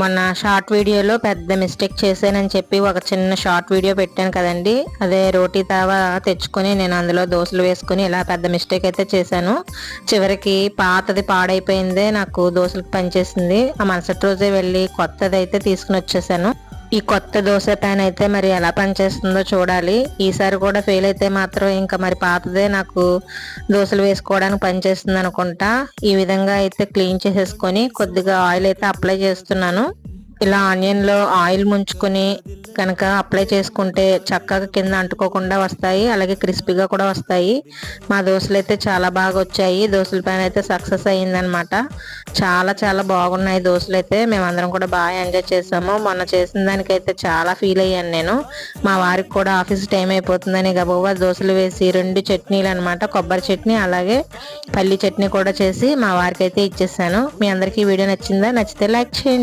మొన్న షార్ట్ వీడియోలో పెద్ద మిస్టేక్ చేశానని చెప్పి ఒక చిన్న షార్ట్ వీడియో పెట్టాను కదండి. అదే రోటీ తావా తెచ్చుకొని నేను అందులో దోశలు వేసుకుని ఇలా పెద్ద మిస్టేక్ అయితే చేశాను. చివరికి పాతది పాడైపోయిందే నాకు దోశలకు పనిచేసింది. ఆ మరుసటి రోజే వెళ్ళి కొత్తది అయితే తీసుకుని వచ్చేసాను. ఈ కొత్త దోశ ప్యాన్ అయితే మరి ఎలా పనిచేస్తుందో చూడాలి. ఈసారి కూడా ఫెయిల్ అయితే మాత్రం ఇంకా మరి పాతదే నాకు దోశలు వేసుకోవడానికి పనిచేస్తుంది అనుకుంటా. ఈ విధంగా అయితే క్లీన్ చేసేసుకొని కొద్దిగా ఆయిల్ అయితే అప్లై చేస్తున్నాను. ఇలా ఆనియన్లో ఆయిల్ ముంచుకొని కనుక అప్లై చేసుకుంటే చక్కగా కింద అంటుకోకుండా వస్తాయి అలాగే క్రిస్పీగా కూడా వస్తాయి. మా దోశలు అయితే చాలా బాగా వచ్చాయి. దోశల పైన అయితే సక్సెస్ అయ్యిందనమాట. చాలా చాలా బాగున్నాయి దోశలు అయితే. మేమందరం కూడా బాగా ఎంజాయ్ చేసాము. మొన్న చేసిన దానికైతే చాలా ఫీల్ అయ్యాను నేను. మా వారికి కూడా ఆఫీస్ టైం అయిపోతుందని గబగబా దోశలు వేసి రెండు చట్నీలు అనమాట. కొబ్బరి చట్నీ అలాగే పల్లి చట్నీ కూడా చేసి మా వారికి అయితే ఇచ్చేసాను. మీ అందరికీ వీడియో నచ్చిందా? నచ్చితే లైక్ చేయండి.